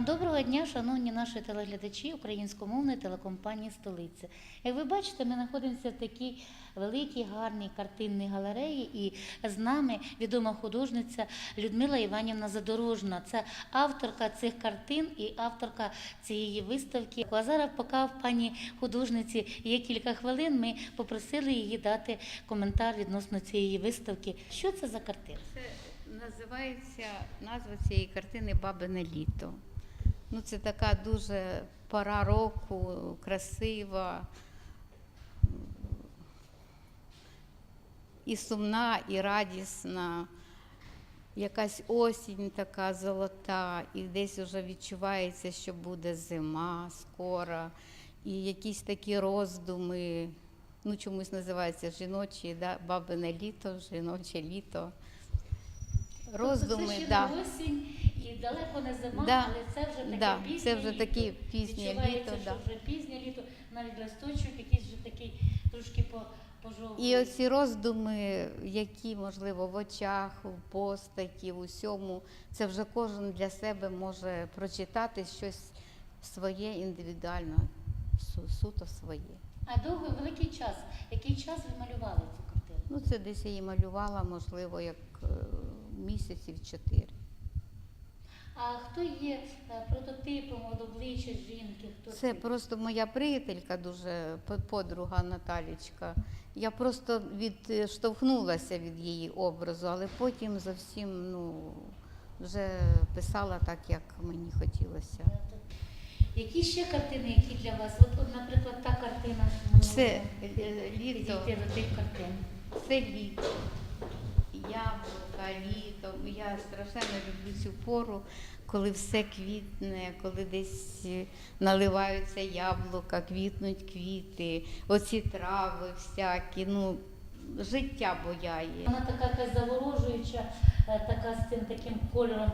Доброго дня, шановні наші телеглядачі українськомовної телекомпанії Столиця. Як ви бачите, ми знаходимося в такій великій, гарній картинній галереї, і з нами відома художниця Людмила Іванівна Задорожна. Це авторка цих картин і авторка цієї виставки. А зараз, поки в пані художниці є кілька хвилин, ми попросили її дати коментар відносно цієї виставки. Що це за картина? Це називається назва цієї картини Бабине літо. Ну, це така дуже пора року, красива, і сумна, і радісна. Якась осінь така золота, і десь вже відчувається, що буде зима скоро, і якісь такі роздуми, ну чомусь називається жіночі, да? бабине літо, жіноче літо. Роздуми, тобто да. не осінь далеко не зима, Да. але це вже таке Да, пізнє це вже літо. такі пізнє Відчувається, літо, що да. вже пізнє літо, навіть листочок якийсь вже такий трошки по. І оці роздуми, які, можливо, в очах, в постаті, в усьому, це вже кожен для себе може прочитати щось своє індивідуально, суто своє. А довгий великий час. Який час ви малювали цю картину? Ну, це десь я її малювала, можливо, як е, місяців чотири. А хто є е, прототипом от обличчя жінки? Хто Це просто моя приятелька, дуже подруга Наталічка. Я просто відштовхнулася від її образу, але потім зовсім ну, вже писала так, як мені хотілося. Які ще картини, які для вас? От, от наприклад, та картина. Це можемо е, літо, це літо, яблука, літо. Я страшенно люблю цю пору, коли все квітне, коли десь е, наливаються яблука, квітнуть квіти, оці трави всякі. Ну, життя бояє. Вона така якась заворожуюча, е, така з цим таким кольором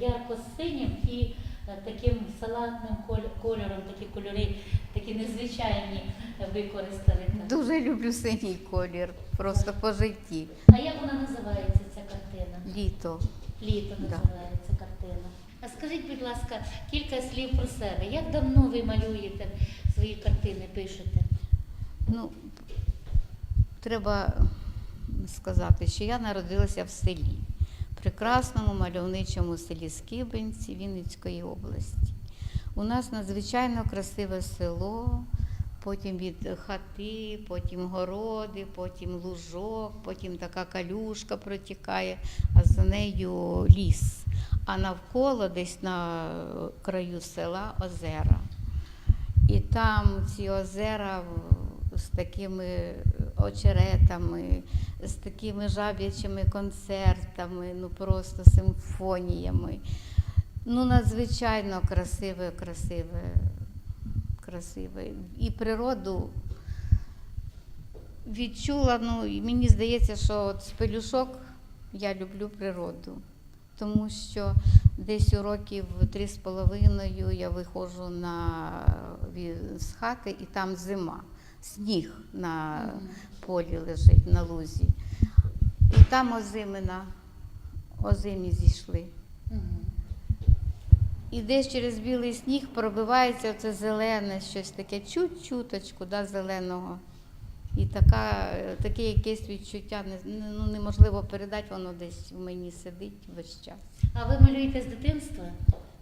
ярко-синім і е, таким салатним коль- кольором, такі кольори, такі незвичайні використали. Дуже люблю синій колір, просто по житті. А як вона називається ця картина? Літо. Літо Да. називається картина. А скажіть, будь ласка, кілька слів про себе. Як давно ви малюєте свої картини, пишете? Ну, треба сказати, що я народилася в селі, прекрасному мальовничому селі Скибинці Вінницької області. У нас надзвичайно красиве село, потім від хати, потім городи, потім лужок, потім така калюшка протікає, а за нею ліс. А навколо десь на краю села озера. І там ці озера з такими очеретами, з такими жаб'ячими концертами, ну просто симфоніями. Ну, надзвичайно красиве, красиве, красиве. І природу відчула, ну, і мені здається, що от з пелюшок я люблю природу. Тому що десь у років три з половиною я виходжу на, з хати і там зима, сніг на полі лежить на лузі. І там озимина, озимі зійшли. І десь через білий сніг пробивається це зелене, щось таке, чуть-чуточку да, зеленого. І така, таке якесь відчуття не- ну, неможливо передати, воно десь в мені сидить весь час. А ви малюєте з дитинства?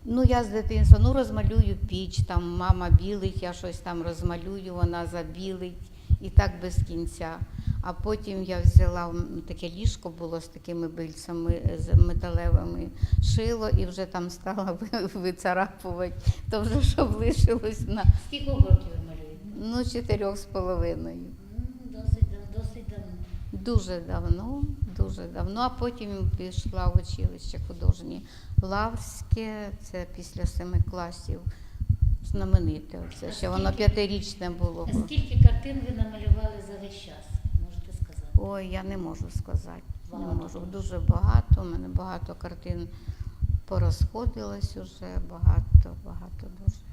Ну, я з дитинства ну, розмалюю піч, там мама білить, я щось там розмалюю, вона забілить і так без кінця. А потім я взяла таке ліжко було з такими бильцями з металевими, шило і вже там стала вицарапувати. То вже що лишилось на Скільки років малюєте? ну, чотирьох з половиною. Досить, досить давно. Дуже давно, дуже давно. А потім пішла в училище художнє Лаврське, це після семи класів. Знамените, це ще воно п'ятирічне було. А Скільки картин ви намалювали за весь час? Ой, я не можу сказати. Не можу. Дуже багато. У мене багато картин порозходилось уже, багато, багато дуже.